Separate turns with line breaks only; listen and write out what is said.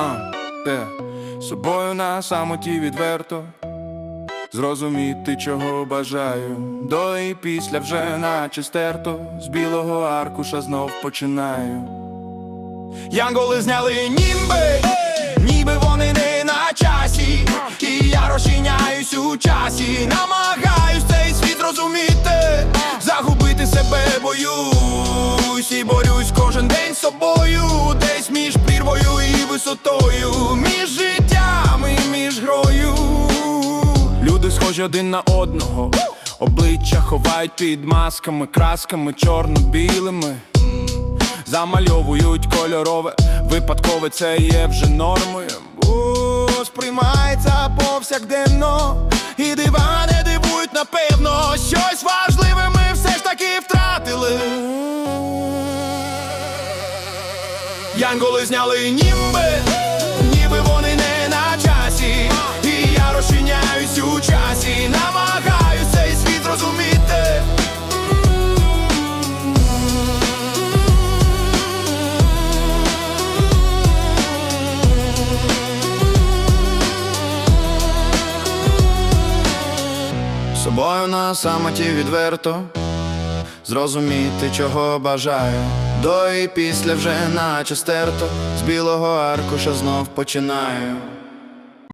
а, те, собою на самоті відверто. Зрозуміти, чого бажаю, до і після вже наче стерто, з білого аркуша знов починаю. Янголи зняли німби, ніби вони не на часі, і я розчиняюсь у часі, намагаюсь цей світ зрозуміти, загубити себе боюсь. І борюсь кожен день з собою, десь між прірвою висотою, між життям і між грою. Люди схожі один на одного, обличчя ховають під масками, красками чорно-білими. Замальовують кольорове, випадкове це є вже нормою. Сприймається повсякденно, і дива Янголи зняли німби, ніби вони не на часі. І я розчиняюсь у часі, намагаюсь цей світ зрозуміти. Собою на самоті відверто Зрозуміти, чого бажаю До і після вже наче стерто З білого аркуша знов починаю